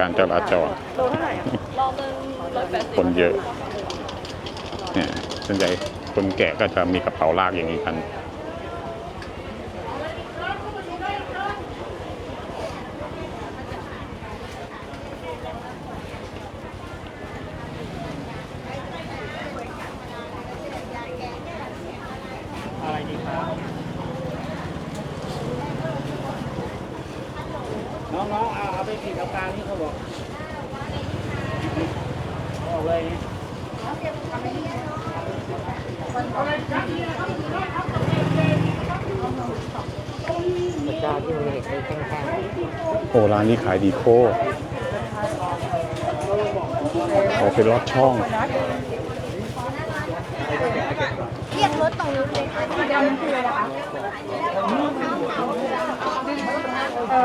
การจราจรโลเท่าไหร่อะรอบนึงร้อยแปดสิบคนเยอะเนี่ยส่วนใหญ่คนแก่ก็จะมีกระเป๋าลากอย่างนี้กันอะไรดีครับ น้องๆเอาเอาไปขีดเอากลางนี่เขาบอกออกเลยนี่โอ้ร้านนี้ขายดีโคตรขอเป็นรอดช่อง เรียกรถตรงนู้นเลยค่ะที่ดำคืออะไรคะ เ